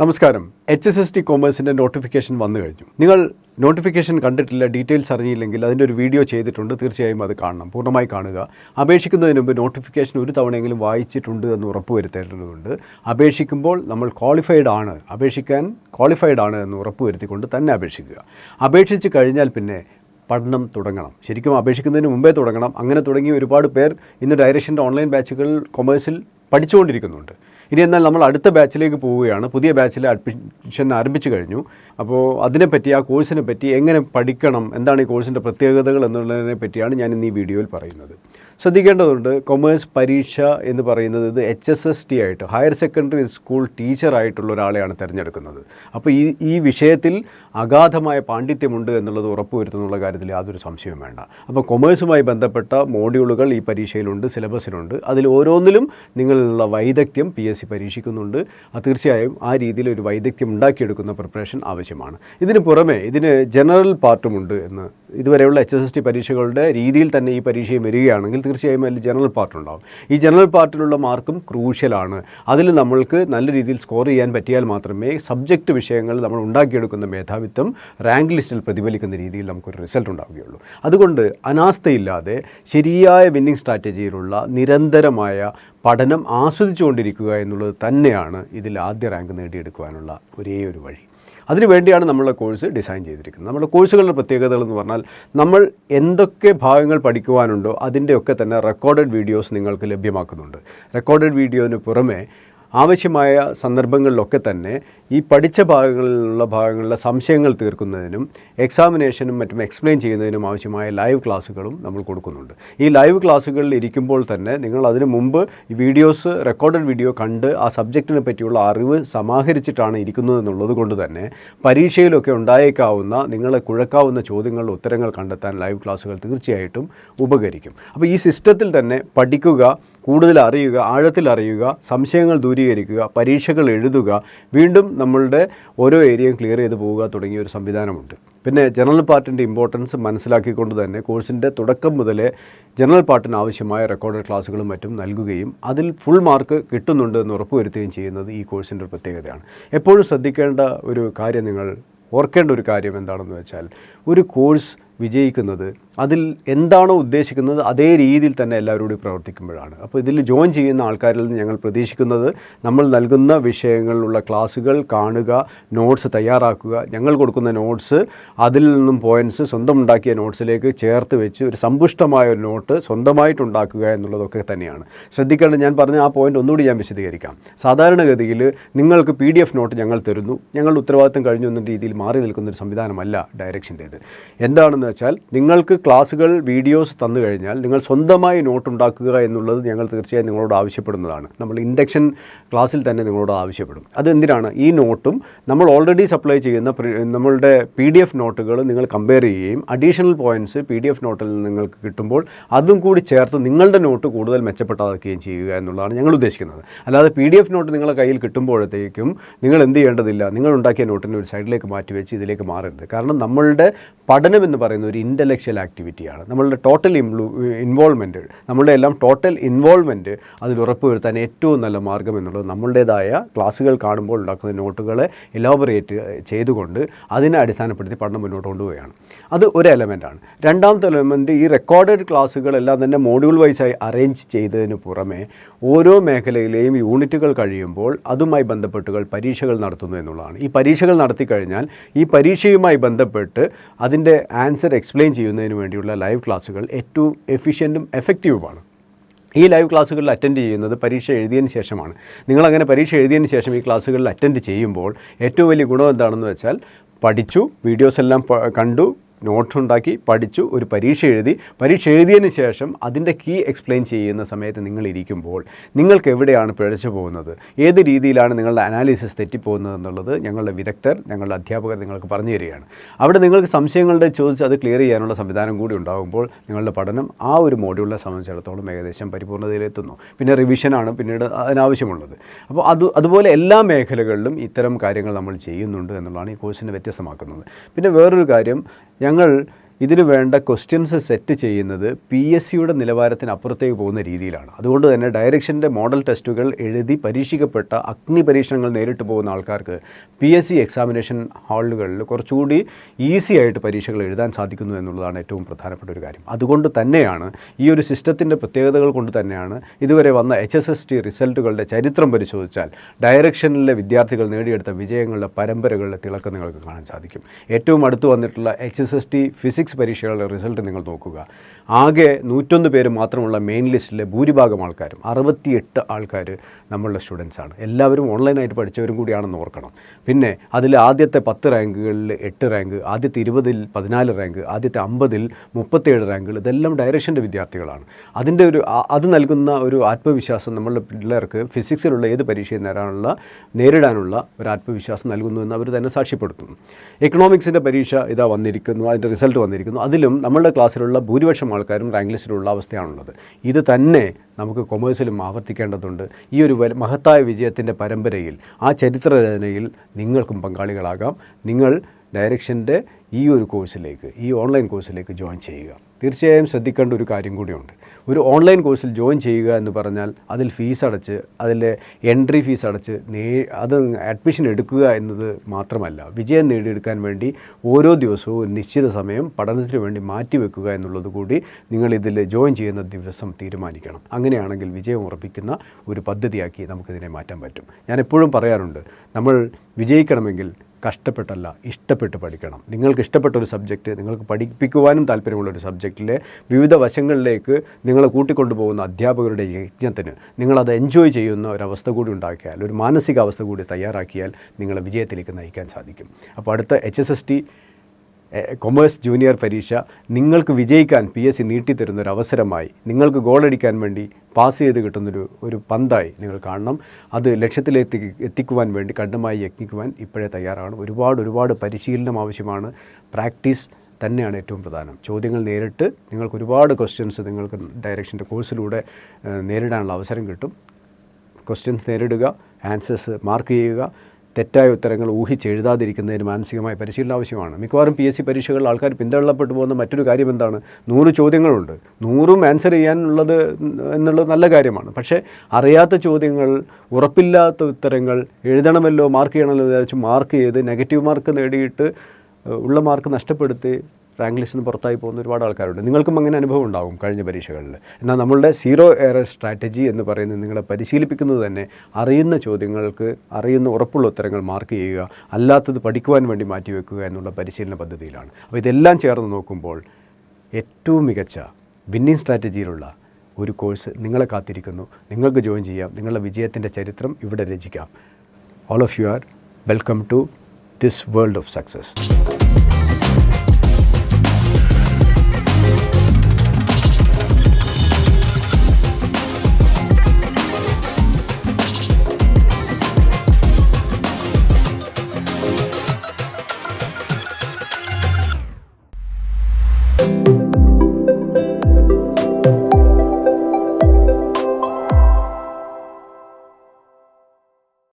നമസ്കാരം. H S S T കോമേഴ്സിന്റെ notification വന്നു കഴിഞ്ഞു. നിങ്ങൾ നോട്ടിഫിക്കേഷൻ കണ്ടിട്ടില്ല ഡീറ്റെയിൽസ് അറിഞ്ഞില്ലെങ്കിൽ അതിന്റെ ഒരു വീഡിയോ ചെയ്തിട്ടുണ്ട് തീർച്ചയായും അത് കാണണം. പൂർണമായി കാണുക. അപേക്ഷിക്കുന്നതിന് മുമ്പ് നോട്ടിഫിക്കേഷൻ ഒരു തവണയെങ്കിലും വായിച്ചിട്ടുണ്ട് എന്ന് ഉറപ്പുവരുത്തേണ്ടതുണ്ട് അപേക്ഷിക്കുമ്പോൾ നമ്മൾ ക്വാളിഫൈഡ് ആണ്. അപേക്ഷിക്കാൻ ക്വാളിഫൈഡ് ആണ് എന്ന് ഉറപ്പുവരുത്തിക്കൊണ്ട് തന്നെ അപേക്ഷിക്കുക. അപേക്ഷിച്ച് കഴിഞ്ഞാൽ പിന്നെ പഠനം തുടങ്ങണം. ശരിക്കും അപേക്ഷിക്കുന്നതിന് മുമ്പേ തുടങ്ങണം. അങ്ങനെ തുടങ്ങി ഒരുപാട് പേർ ഇന്ന് ഡയറക്ഷന്റെ ഓൺലൈൻ ബാച്ചുകൾ കൊമേഴ്സിൽ പഠിച്ചുകൊണ്ടിരിക്കുന്നുണ്ട്. ഇനി എന്നാൽ നമ്മൾ അടുത്ത ബാച്ചിലേക്ക് പോവുകയാണ്. പുതിയ ബാച്ചിൽ അഡ്മിഷൻ ആരംഭിച്ചു കഴിഞ്ഞു. അപ്പോൾ അതിനെപ്പറ്റി ആ കോഴ്സിനെ പറ്റി എങ്ങനെ പഠിക്കണം? എന്താണ് ഈ കോഴ്സിന്റെ പ്രത്യേകതകൾ എന്നുള്ളതിനെ പറ്റിയാണ് ഞാൻ ഇന്ന് ഈ വീഡിയോയിൽ പറയുന്നത്. ശ്രദ്ധിക്കേണ്ടതുണ്ട്. കൊമേഴ്സ് പരീക്ഷ എന്ന് പറയുന്നത് ഇത് എച്ച് എസ് എസ് ടി ആയിട്ട് ഹയർ സെക്കൻഡറി സ്കൂൾ ടീച്ചറായിട്ടുള്ള ഒരാളെയാണ് തിരഞ്ഞെടുക്കുന്നത്. അപ്പോൾ ഈ ഈ വിഷയത്തിൽ അഗാധമായ പാണ്ഡിത്യമുണ്ട് എന്നുള്ളത് ഉറപ്പുവരുത്തുന്നുള്ള കാര്യത്തിൽ യാതൊരു സംശയവും വേണ്ട. അപ്പോൾ കൊമേഴ്സുമായി ബന്ധപ്പെട്ട മോഡ്യൂളുകൾ ഈ പരീക്ഷയിലുണ്ട് സിലബസിലുണ്ട് അതിൽ ഓരോന്നിലും നിങ്ങളിലുള്ള വൈദഗ്ധ്യം പി എസ് സി പരീക്ഷിക്കുന്നുണ്ട്. അത് തീർച്ചയായും ആ രീതിയിൽ ഒരു വൈദഗ്ധ്യം ഉണ്ടാക്കിയെടുക്കുന്ന പ്രിപ്പറേഷൻ ആവശ്യമാണ്. ഇതിന് പുറമെ ഇതിന് ജനറൽ പാർട്ടുമുണ്ട് എന്ന്. ഇതുവരെയുള്ള എച്ച് എസ് എസ് ടി പരീക്ഷകളുടെ രീതിയിൽ തന്നെ ഈ പരീക്ഷയും വരികയാണെങ്കിൽ തീർച്ചയായും അതിൽ ജനറൽ പാർട്ട് ഉണ്ടാവും. ഈ ജനറൽ പാർട്ടിലുള്ള മാർക്കും ക്രൂഷ്യലാണ് അതിൽ നമ്മൾക്ക് നല്ല രീതിയിൽ സ്കോർ ചെയ്യാൻ പറ്റിയാൽ മാത്രമേ സബ്ജക്റ്റ് വിഷയങ്ങൾ നമ്മൾ ഉണ്ടാക്കിയെടുക്കുന്ന മേധാവിത്വം റാങ്ക് ലിസ്റ്റിൽ പ്രതിഫലിക്കുന്ന രീതിയിൽ നമുക്കൊരു റിസൾട്ട് ഉണ്ടാവുകയുള്ളൂ. അതുകൊണ്ട് അനാസ്ഥയില്ലാതെ ശരിയായ വിന്നിംഗ് സ്ട്രാറ്റജിയിലുള്ള നിരന്തരമായ പഠനം ആസ്വദിച്ചുകൊണ്ടിരിക്കുക എന്നുള്ളത് തന്നെയാണ് ഇതിൽ ആദ്യ റാങ്ക് നേടിയെടുക്കുവാനുള്ള ഒരേ ഒരു വഴി. അതിനുവേണ്ടിയാണ് നമ്മളുടെ കോഴ്സ് ഡിസൈൻ ചെയ്തിരിക്കുന്നത്. നമ്മുടെ കോഴ്സുകളുടെ പ്രത്യേകതകൾ എന്ന് പറഞ്ഞാൽ നമ്മൾ എന്തൊക്കെ ഭാഗങ്ങൾ പഠിക്കുവാനുണ്ടോ അതിന്റെയൊക്കെ തന്നെ റെക്കോർഡഡ് വീഡിയോസ് നിങ്ങൾക്ക് ലഭ്യമാക്കുന്നുണ്ട്. റെക്കോർഡഡ് വീഡിയോന് പുറമെ ആവശ്യമായ സന്ദർഭങ്ങളിലൊക്കെ തന്നെ ഈ പഠിച്ച ഭാഗങ്ങളിലുള്ള ഭാഗങ്ങളിലെ സംശയങ്ങൾ തീർക്കുന്നതിനും എക്സാമിനേഷനും മറ്റും എക്സ്പ്ലെയിൻ ചെയ്യുന്നതിനും ആവശ്യമായ ലൈവ് ക്ലാസ്സുകളും നമ്മൾ കൊടുക്കുന്നുണ്ട്. ഈ ലൈവ് ക്ലാസ്സുകളിൽ ഇരിക്കുമ്പോൾ തന്നെ നിങ്ങൾ അതിന് മുമ്പ് വീഡിയോസ് റെക്കോർഡഡ് വീഡിയോ കണ്ട് ആ സബ്ജക്റ്റിനെ പറ്റിയുള്ള അറിവ് സമാഹരിച്ചിട്ടാണ് ഇരിക്കുന്നത് എന്നുള്ളത് കൊണ്ട് തന്നെ പരീക്ഷയിലൊക്കെ ഉണ്ടായേക്കാവുന്ന നിങ്ങളെ കുഴക്കാവുന്ന ചോദ്യങ്ങളുടെ ഉത്തരങ്ങൾ കണ്ടെത്താൻ ലൈവ് ക്ലാസ്സുകൾ തീർച്ചയായിട്ടും ഉപകരിക്കും. അപ്പോൾ ഈ സിസ്റ്റത്തിൽ തന്നെ പഠിക്കുക കൂടുതൽ അറിയുക ആഴത്തിൽ അറിയുക സംശയങ്ങൾ ദൂരീകരിക്കുക പരീക്ഷകൾ എഴുതുക വീണ്ടും നമ്മളുടെ ഓരോ ഏരിയയും ക്ലിയർ ചെയ്ത് പോവുക തുടങ്ങിയ ഒരു സംവിധാനമുണ്ട്. പിന്നെ ജനറൽ പാർട്ടിന്റെ ഇമ്പോർട്ടൻസ് മനസ്സിലാക്കിക്കൊണ്ട് തന്നെ കോഴ്സിന്റെ തുടക്കം മുതലേ ജനറൽ പാർട്ടിന് ആവശ്യമായ റെക്കോർഡഡ് ക്ലാസ്സുകളും മറ്റും നൽകുകയും അതിൽ ഫുൾ മാർക്ക് കിട്ടുന്നുണ്ട് എന്ന് ഉറപ്പുവരുത്തുകയും ചെയ്യുന്നത് ഈ കോഴ്സിന്റെ ഒരു പ്രത്യേകതയാണ്. എപ്പോഴും ശ്രദ്ധിക്കേണ്ട ഒരു കാര്യം നിങ്ങൾ ഓർക്കേണ്ട ഒരു കാര്യം എന്താണെന്ന് വെച്ചാൽ ഒരു കോഴ്സ് വിജയിക്കുന്നത് അതിൽ എന്താണോ ഉദ്ദേശിക്കുന്നത് അതേ രീതിയിൽ തന്നെ എല്ലാവരോടും പ്രവർത്തിക്കുമ്പോഴാണ്. അപ്പോൾ ഇതിൽ ജോയിൻ ചെയ്യുന്ന ആൾക്കാരിൽ നിന്ന് ഞങ്ങൾ പ്രതീക്ഷിക്കുന്നത് നമ്മൾ നൽകുന്ന വിഷയങ്ങളിലുള്ള ക്ലാസ്സുകൾ കാണുക നോട്ട്സ് തയ്യാറാക്കുക. ഞങ്ങൾ കൊടുക്കുന്ന നോട്ട്സ് അതിൽ നിന്നും പോയിന്റ്സ് സ്വന്തം ഉണ്ടാക്കിയ നോട്ട്സിലേക്ക് ചേർത്ത് വെച്ച് ഒരു സമ്പുഷ്ടമായ ഒരു നോട്ട് സ്വന്തമായിട്ടുണ്ടാക്കുക എന്നുള്ളതൊക്കെ തന്നെയാണ്. ശ്രദ്ധിക്കേണ്ടത് ഞാൻ പറഞ്ഞ ആ പോയിന്റ് ഒന്നുകൂടി ഞാൻ വിശദീകരിക്കാം. സാധാരണഗതിയിൽ നിങ്ങൾക്ക് പി ഡി എഫ് നോട്ട് ഞങ്ങൾ തരുന്നു. ഞങ്ങളുടെ ഉത്തരവാദിത്തം കഴിഞ്ഞു എന്ന രീതിയിൽ മാറി നിൽക്കുന്ന ഒരു സംവിധാനമല്ല ഡയറക്ഷന്റേത് എന്താണെന്ന് വെച്ചാൽ നിങ്ങൾക്ക് ക്ലാസ്സുകൾ വീഡിയോസ് തന്നു കഴിഞ്ഞാൽ നിങ്ങൾ സ്വന്തമായി നോട്ട് ഉണ്ടാക്കുക എന്നുള്ളത് ഞങ്ങൾ തീർച്ചയായും നിങ്ങളോട് ആവശ്യപ്പെടുന്നതാണ്. നമ്മൾ ഇൻഡക്ഷൻ ക്ലാസ്സിൽ തന്നെ നിങ്ങളോട് ആവശ്യപ്പെടും. അത് അതെന്തിനാണ്? ഈ നോട്ടും നമ്മൾ ഓൾറെഡി സപ്ലൈ ചെയ്യുന്ന നമ്മളുടെ പി ഡി എഫ് നോട്ടുകൾ നിങ്ങൾ കമ്പയർ ചെയ്യുകയും additional points P D F നോട്ടിൽ നിങ്ങൾക്ക് കിട്ടുമ്പോൾ അതും കൂടി ചേർത്ത് നിങ്ങളുടെ നോട്ട് കൂടുതൽ മെച്ചപ്പെട്ടതാക്കുകയും ചെയ്യുക എന്നുള്ളതാണ് ഞങ്ങൾ ഉദ്ദേശിക്കുന്നത്. അല്ലാതെ പി ഡി എഫ് നോട്ട് നിങ്ങളുടെ കയ്യിൽ കിട്ടുമ്പോഴത്തേക്കും നിങ്ങൾ എന്ത് ചെയ്യേണ്ടതില്ല? നിങ്ങൾ ഉണ്ടാക്കിയ നോട്ടിനെ ഒരു സൈഡിലേക്ക് മാറ്റി വെച്ച് ഇതിലേക്ക് മാറരുത്. കാരണം നമ്മളുടെ പഠനം എന്ന് പറയുന്ന ഒരു ഇന്റലക്ച്വൽ ആക്ടിവിറ്റിയാണ് നമ്മളുടെ ടോട്ടൽ ഇൻവോൾവ്മെന്റ് നമ്മളുടെ എല്ലാം ടോട്ടൽ ഇൻവോൾവ്മെന്റ് അതിൽ ഉറപ്പുവരുത്താൻ ഏറ്റവും നല്ല മാർഗം എന്നുള്ളത് നമ്മളുടേതായ ക്ലാസ്സുകൾ കാണുമ്പോൾ ഉണ്ടാക്കുന്ന നോട്ടുകളെ എലോബറേറ്റ് ചെയ്തുകൊണ്ട് അതിനെ അടിസ്ഥാനപ്പെടുത്തി പഠനം മുന്നോട്ട് കൊണ്ടുപോവുകയാണ്. അത് ഒരു എലമെന്റാണ് രണ്ടാമത്തെ എലമെന്റ് ഈ റെക്കോർഡഡ് ക്ലാസ്സുകളെല്ലാം തന്നെ മോഡ്യൂൾ വൈസായി അറേഞ്ച് ചെയ്തതിന് പുറമെ ഓരോ മേഖലയിലെയും യൂണിറ്റുകൾ കഴിയുമ്പോൾ അതുമായി ബന്ധപ്പെട്ടുകൾ പരീക്ഷകൾ നടത്തുന്നു എന്നുള്ളതാണ്. ഈ പരീക്ഷകൾ നടത്തി കഴിഞ്ഞാൽ ഈ പരീക്ഷയുമായി ബന്ധപ്പെട്ട് അതിന്റെ ആൻസർ എക്സ്പ്ലെയിൻ ചെയ്യുന്നതിന് വേണ്ടിയുള്ള ലൈവ് ക്ലാസ്സുകൾ ഏറ്റവും എഫിഷ്യന്റും എഫക്റ്റീവുമാണ്. ഈ ലൈവ് ക്ലാസ്സുകളിൽ അറ്റൻഡ് ചെയ്യുന്നത് പരീക്ഷ എഴുതിയതിന് ശേഷമാണ്. നിങ്ങളങ്ങനെ പരീക്ഷ എഴുതിയതിന് ശേഷം ഈ ക്ലാസ്സുകളിൽ അറ്റൻഡ് ചെയ്യുമ്പോൾ ഏറ്റവും വലിയ ഗുണം എന്താണെന്ന് വെച്ചാൽ പഠിച്ചു വീഡിയോസ് എല്ലാം കണ്ടു നോട്ട്സ് ഉണ്ടാക്കി പഠിച്ചു ഒരു പരീക്ഷ എഴുതി. പരീക്ഷ എഴുതിയതിന് ശേഷം അതിന്റെ കീ എക്സ്പ്ലെയിൻ ചെയ്യുന്ന സമയത്ത് നിങ്ങൾ ഇരിക്കുമ്പോൾ നിങ്ങൾക്ക് എവിടെയാണ് പിഴച്ചു പോകുന്നത്? ഏത് രീതിയിലാണ് നിങ്ങളുടെ അനാലിസിസ് തെറ്റിപ്പോകുന്നത് എന്നുള്ളത് ഞങ്ങളുടെ വിദഗ്ധർ ഞങ്ങളുടെ അധ്യാപകർ നിങ്ങൾക്ക് പറഞ്ഞു തരികയാണ്. അവിടെ നിങ്ങൾക്ക് സംശയങ്ങളുടെ ചോദിച്ച് അത് ക്ലിയർ ചെയ്യാനുള്ള സംവിധാനം കൂടി ഉണ്ടാകുമ്പോൾ നിങ്ങളുടെ പഠനം ആ ഒരു മോഡ്യൂളിനെ സംബന്ധിച്ചിടത്തോളം ഏകദേശം പരിപൂർണതയിലെത്തുന്നു. പിന്നെ റിവിഷനാണ് പിന്നീട് അതിനാവശ്യമുള്ളത്. അപ്പോൾ അത് അതുപോലെ എല്ലാ മേഖലകളിലും ഇത്തരം കാര്യങ്ങൾ നമ്മൾ ചെയ്യുന്നുണ്ട് എന്നുള്ളതാണ് ഈ കോഴ്സിനെ വ്യത്യസ്തമാക്കുന്നത്. പിന്നെ വേറൊരു കാര്യം ഞങ്ങൾ ഇതിന് വേണ്ട ക്വസ്റ്റ്യൻസ് സെറ്റ് ചെയ്യുന്നത് പി എസ് സിയുടെ നിലവാരത്തിന് അപ്പുറത്തേക്ക് പോകുന്ന രീതിയിലാണ്. അതുകൊണ്ട് തന്നെ ഡയറക്ഷന്റെ മോഡൽ ടെസ്റ്റുകൾ എഴുതി പരീക്ഷിക്കപ്പെട്ട അഗ്നി പരീക്ഷണങ്ങൾ നേരിട്ട് പോകുന്ന ആൾക്കാർക്ക് പി എസ് സി എക്സാമിനേഷൻ ഹാളുകളിൽ കുറച്ചുകൂടി ഈസി ആയിട്ട് പരീക്ഷകൾ എഴുതാൻ സാധിക്കുന്നു എന്നുള്ളതാണ് ഏറ്റവും പ്രധാനപ്പെട്ട ഒരു കാര്യം. അതുകൊണ്ട് തന്നെയാണ് ഈ ഒരു സിസ്റ്റത്തിന്റെ പ്രത്യേകതകൾ കൊണ്ട് തന്നെയാണ് ഇതുവരെ വന്ന എച്ച് എസ് എസ് ടി റിസൾട്ടുകളുടെ ചരിത്രം പരിശോധിച്ചാൽ ഡയറക്ഷനിലെ വിദ്യാർത്ഥികൾ നേടിയെടുത്ത വിജയങ്ങളുടെ പരമ്പരകളുടെ തിളക്കം നിങ്ങൾക്ക് കാണാൻ സാധിക്കും. ഏറ്റവും അടുത്ത് വന്നിട്ടുള്ള H S S T physics പരീക്ഷകളുടെ റിസൾട്ട് നിങ്ങൾ നോക്കുക. ആകെ നൂറ്റൊന്ന് പേര് മാത്രമുള്ള മെയിൻ ലിസ്റ്റിലെ ഭൂരിഭാഗം ആൾക്കാരും അറുപത്തിയെട്ട് ആൾക്കാർ നമ്മളുടെ സ്റ്റുഡൻസാണ് എല്ലാവരും ഓൺലൈനായിട്ട് പഠിച്ചവരും കൂടിയാണെന്ന് ഓർക്കണം. പിന്നെ അതിൽ ആദ്യത്തെ പത്ത് റാങ്കുകളിൽ എട്ട് റാങ്ക് ആദ്യത്തെ ഇരുപതിൽ പതിനാല് റാങ്ക് ആദ്യത്തെ അമ്പതിൽ മുപ്പത്തേഴ് റാങ്കുകൾ ഇതെല്ലാം ഡയറക്ഷന്റെ വിദ്യാർത്ഥികളാണ്. അതിന്റെ ഒരു അത് നൽകുന്ന ഒരു ആത്മവിശ്വാസം നമ്മളുടെ പിള്ളേർക്ക് ഫിസിക്സിലുള്ള ഏത് പരീക്ഷയും നേരാനുള്ള നേരിടാനുള്ള ഒരു ആത്മവിശ്വാസം നൽകുന്നു എന്ന് അവർ തന്നെ സാക്ഷ്യപ്പെടുത്തുന്നു. എക്കണോമിക്സിന്റെ പരീക്ഷ ഇതാ വന്നിരിക്കുന്നു അതിന്റെ റിസൾട്ട് വന്നിരിക്കുന്നു. അതിലും നമ്മളുടെ ക്ലാസ്സിലുള്ള ഭൂരിപക്ഷം ആൾക്കാരും റാങ്ക് ലിസ്റ്റിലുള്ള അവസ്ഥയാണുള്ളത്. ഇത് തന്നെ നമുക്ക് കൊമേഴ്സിലും ആവർത്തിക്കേണ്ടതുണ്ട്. ഈ ഒരു മഹത്തായ വിജയത്തിന്റെ പരമ്പരയിൽ ആ ചരിത്രരചനയിൽ നിങ്ങൾക്കും പങ്കാളികളാകാം. നിങ്ങൾ ഡയറക്ഷന്റെ ഈ ഒരു കോഴ്സിലേക്ക് ഈ ഓൺലൈൻ കോഴ്സിലേക്ക് ജോയിൻ ചെയ്യുക. തീർച്ചയായും ശ്രദ്ധിക്കേണ്ട ഒരു കാര്യം കൂടിയുണ്ട്. ഒരു ഓൺലൈൻ കോഴ്സിൽ ജോയിൻ ചെയ്യുക എന്ന് പറഞ്ഞാൽ അതിൽ ഫീസ് അടച്ച് അതിൽ എൻട്രി ഫീസ് അടച്ച് നേ അത് അഡ്മിഷൻ എടുക്കുക എന്നത് മാത്രമല്ല വിജയം നേടിയെടുക്കാൻ വേണ്ടി ഓരോ ദിവസവും ഒരു നിശ്ചിത സമയം പഠനത്തിന് വേണ്ടി മാറ്റിവെക്കുക എന്നുള്ളത് കൂടി നിങ്ങൾ ഇതിൽ ജോയിൻ ചെയ്യുന്ന ദിവസം തീരുമാനിക്കണം. അങ്ങനെയാണെങ്കിൽ വിജയം ഉറപ്പിക്കുന്ന ഒരു പദ്ധതിയാക്കി നമുക്കിതിനെ മാറ്റാൻ പറ്റും. ഞാൻ എപ്പോഴും പറയാറുണ്ട് നമ്മൾ വിജയിക്കണമെങ്കിൽ കഷ്ടപ്പെട്ടല്ല ഇഷ്ടപ്പെട്ട് പഠിക്കണം. നിങ്ങൾക്ക് ഇഷ്ടപ്പെട്ട ഒരു സബ്ജക്റ്റ് നിങ്ങൾക്ക് പഠിപ്പിക്കുവാനും താല്പര്യമുള്ള ഒരു സബ്ജക്റ്റിലെ വിവിധ വശങ്ങളിലേക്ക് നിങ്ങളെ കൂട്ടിക്കൊണ്ടുപോകുന്ന അധ്യാപകരുടെ യജ്ഞത്തിന് നിങ്ങളത് എൻജോയ് ചെയ്യുന്ന ഒരവസ്ഥ കൂടി ഉണ്ടാക്കിയാൽ ഒരു മാനസികാവസ്ഥ കൂടി തയ്യാറാക്കിയാൽ നിങ്ങളെ വിജയത്തിലേക്ക് നയിക്കാൻ സാധിക്കും. അപ്പോൾ അടുത്ത H S S T commerce junior പരീക്ഷ നിങ്ങൾക്ക് വിജയിക്കാൻ പി എസ് സി നീട്ടിത്തരുന്നൊരു അവസരമായി നിങ്ങൾക്ക് ഗോളടിക്കാൻ വേണ്ടി പാസ് ചെയ്ത് കിട്ടുന്നൊരു ഒരു പന്തായി നിങ്ങൾ കാണണം. അത് ലക്ഷ്യത്തിലെത്തി എത്തിക്കുവാൻ വേണ്ടി കഠിനമായി യത്നിക്കുവാൻ ഇപ്പോഴേ തയ്യാറാണ്. ഒരുപാട് ഒരുപാട് പരിശീലനം ആവശ്യമാണ്. പ്രാക്ടീസ് തന്നെയാണ് ഏറ്റവും പ്രധാനം. ചോദ്യങ്ങൾ നേരിട്ട് നിങ്ങൾക്ക് ഒരുപാട് ക്വസ്റ്റ്യൻസ് നിങ്ങൾക്ക് ഡയറക്ഷന്റെ കോഴ്സിലൂടെ നേരിടാനുള്ള അവസരം കിട്ടും. ക്വസ്റ്റ്യൻസ് നേരിടുക ആൻസേഴ്സ് മാർക്ക് ചെയ്യുക. തെറ്റായ ഉത്തരങ്ങൾ ഊഹിച്ചെഴുതാതിരിക്കുന്നതിന് മാനസികമായ പരിശീലനം ആവശ്യമാണ്. മിക്കവാറും പി എസ് സി പരീക്ഷകളിൽ ആൾക്കാർ പിന്തള്ളപ്പെട്ടു പോകുന്ന മറ്റൊരു കാര്യം എന്താണ്? നൂറ് ചോദ്യങ്ങളുണ്ട്. നൂറും ആൻസർ ചെയ്യാനുള്ളത് എന്നുള്ളത് നല്ല കാര്യമാണ്. പക്ഷേ അറിയാത്ത ചോദ്യങ്ങൾ ഉറപ്പില്ലാത്ത ഉത്തരങ്ങൾ എഴുതണമല്ലോ മാർക്ക് ചെയ്യണമല്ലോ വിചാരിച്ച് മാർക്ക് ചെയ്ത് നെഗറ്റീവ് മാർക്ക് നേടിയിട്ട് ഉള്ള മാർക്ക് നഷ്ടപ്പെടുത്തി റാങ്ക് ലിസ്റ്റിൽ നിന്ന് പുറത്തായി പോകുന്ന ഒരുപാട് ആൾക്കാരുണ്ട്. നിങ്ങൾക്കും അങ്ങനെ അനുഭവം ഉണ്ടാകും കഴിഞ്ഞ പരീക്ഷകളിൽ. എന്നാൽ നമ്മളുടെ സീറോ എയർ സ്ട്രാറ്റജി എന്ന് പറയുന്നത് നിങ്ങളെ പരിശീലിപ്പിക്കുന്നത് തന്നെ അറിയുന്ന ചോദ്യങ്ങൾക്ക് അറിയുന്ന ഉറപ്പുള്ള ഉത്തരങ്ങൾ മാർക്ക് ചെയ്യുക അല്ലാത്തത് പഠിക്കുവാൻ വേണ്ടി മാറ്റിവെക്കുക എന്നുള്ള പരിശീലന പദ്ധതിയിലാണ്. അപ്പോൾ ഇതെല്ലാം ചേർന്ന് നോക്കുമ്പോൾ ഏറ്റവും മികച്ച വിന്നിങ് സ്ട്രാറ്റജിയിലുള്ള ഒരു കോഴ്സ് നിങ്ങളെ കാത്തിരിക്കുന്നു. നിങ്ങൾക്ക് ജോയിൻ ചെയ്യാം. നിങ്ങളുടെ വിജയത്തിന്റെ ചരിത്രം ഇവിടെ രചിക്കാം. All of you are welcome to this world of success